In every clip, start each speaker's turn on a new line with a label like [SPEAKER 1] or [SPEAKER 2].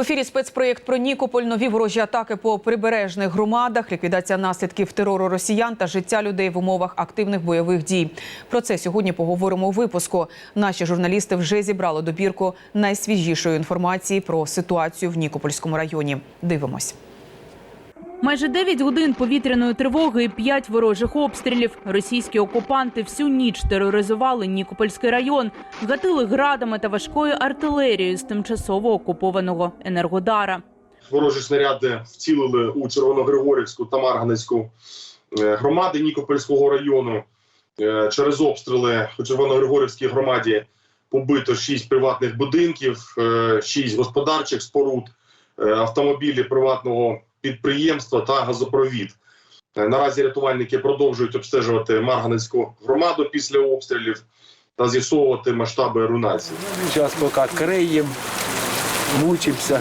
[SPEAKER 1] В ефірі спецпроєкт про Нікополь, нові ворожі атаки по прибережних громадах, ліквідація наслідків терору росіян та життя людей в умовах активних бойових дій. Про це сьогодні поговоримо у випуску. Наші журналісти вже зібрали добірку найсвіжішої інформації про ситуацію в Нікопольському районі. Дивимось.
[SPEAKER 2] Майже 9 годин повітряної тривоги і 5 ворожих обстрілів. Російські окупанти всю ніч тероризували Нікопольський район, гатили градами та важкою артилерією з тимчасово окупованого Енергодара.
[SPEAKER 3] ворожі снаряди вцілили у Червоногригорівську та Марганецьку е, громади Нікопольського району. Е, Через обстріли у Червоногригорівській громаді побито 6 приватних будинків, 6 господарчих споруд, е, автомобілі приватного підприємства та газопровід. Е, Наразі рятувальники продовжують обстежувати Марганецьку громаду після обстрілів та з'ясовувати масштаби руйнації.
[SPEAKER 4] Зараз поки криємо, мучимося.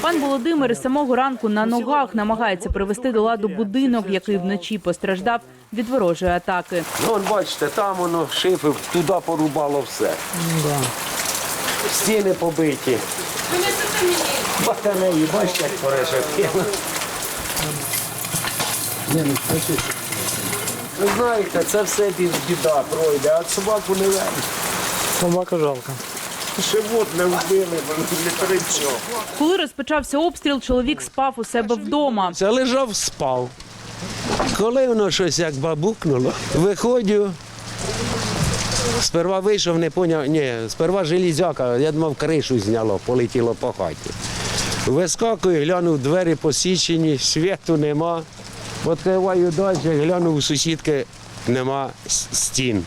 [SPEAKER 2] Пан Володимир із самого ранку на ногах намагається привести до ладу будинок, який вночі постраждав від ворожої атаки.
[SPEAKER 4] Ну, от бачите, там воно шифи, туди порубало все. Стіни побиті. Батареї, бачите, як порешетки. Ви знаєте, це все бі- біда пройде, а собаку не вели.
[SPEAKER 5] Собака жалко.
[SPEAKER 4] Живот не вбили, не тричо.
[SPEAKER 2] Коли розпочався обстріл, чоловік спав у себе вдома.
[SPEAKER 4] Це лежав, спав. Коли воно щось як бабукнуло, виходжу. Сперва вийшов, не поняв, ні, сперва железяка, я думав, кришу зняло, полетіло по хаті. Вискакую, глянув, двері посічені, світу нема. Відкриваю далі, глянув у сусідки, нема стін.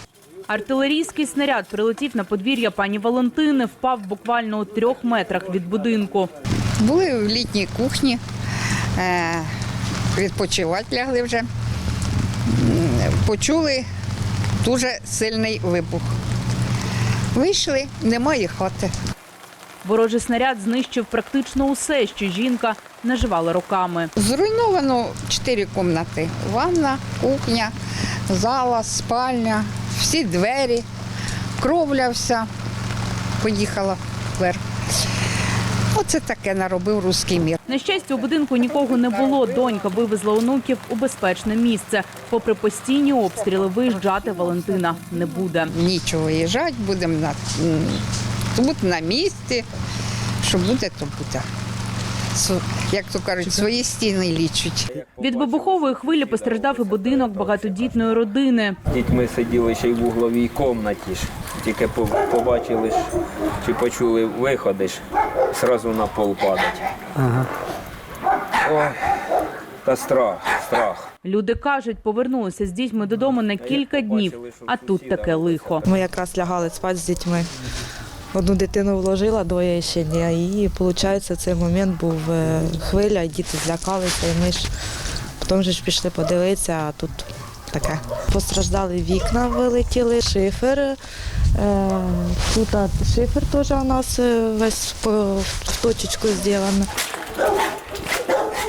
[SPEAKER 2] Артилерійський снаряд прилетів на подвір'я пані Валентини, впав буквально у трьох метрах від будинку.
[SPEAKER 6] Були в літній кухні, е, відпочивати лягли вже. Почули дуже сильний вибух. Вийшли, немає хати.
[SPEAKER 2] Ворожий снаряд знищив практично усе, що жінка наживала роками.
[SPEAKER 6] Зруйновано чотири кімнати: ванна, кухня, зала, спальня, всі двері, кровля вся поїхала вверх. Оце таке наробив руський мір.
[SPEAKER 2] На щастя, у будинку нікого не було. Донька вивезла онуків у безпечне місце. Попри постійні обстріли, виїжджати Валентина не буде.
[SPEAKER 6] Нічого їжджати, будемо на, м, бути на місці. Що буде, то буде. Су- Як то кажуть, свої стіни лічать.
[SPEAKER 2] Від вибухової хвилі постраждав і будинок багатодітної родини.
[SPEAKER 7] Дітьми сиділи ще й в угловій кімнаті. Тільки побачили ж чи почули виходи ж, зразу на пол падать. Ой, та страх, страх.
[SPEAKER 2] Люди кажуть, повернулися з дітьми додому на кілька днів, а тут таке лихо.
[SPEAKER 8] Ми якраз лягали спати з дітьми. Одну дитину вложила, двоє ще ні. І виходить, цей момент був е, хвиля, діти злякалися, і ми ж потім ж пішли подивитися, а тут таке. Постраждали вікна, вилетіли, шифер. Е, Тут шифер теж у нас е, весь в точечку зроблено.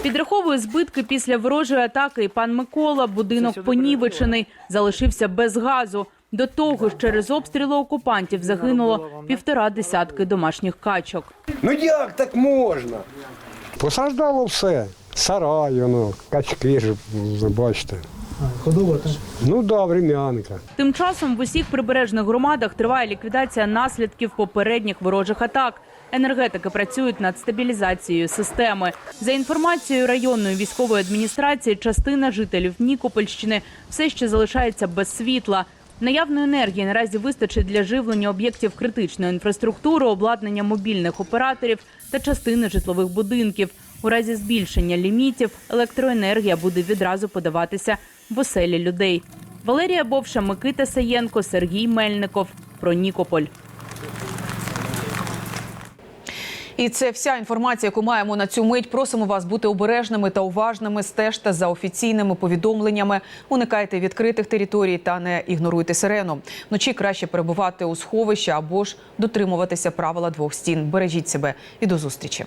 [SPEAKER 2] Підраховує збитки після ворожої атаки і пан Микола. Будинок понівечений, залишився без газу. До того ж, через обстріли окупантів загинуло півтора десятки домашніх качок.
[SPEAKER 4] Ну як так можна?
[SPEAKER 5] Посаждало все. Сарай, воно, качки ж, ви бачите.
[SPEAKER 9] Ходова так?
[SPEAKER 5] Ну да, врем'янка.
[SPEAKER 2] Тим часом в усіх прибережних громадах триває ліквідація наслідків попередніх ворожих атак. Енергетики працюють над стабілізацією системи. За інформацією районної військової адміністрації, частина жителів Нікопольщини все ще залишається без світла. Наявної енергії наразі вистачить для живлення об'єктів критичної інфраструктури, обладнання мобільних операторів та частини житлових будинків. У разі збільшення лімітів електроенергія буде відразу подаватися в оселі людей. Валерія Бовша, Микита Саєнко, Сергій Мельников. Про Нікополь.
[SPEAKER 1] І це вся інформація, яку маємо на цю мить. Просимо вас бути обережними та уважними. Стежте за офіційними повідомленнями. Уникайте відкритих територій та не ігноруйте сирену. Вночі краще перебувати у сховищі або ж дотримуватися правила двох стін. Бережіть себе і до зустрічі.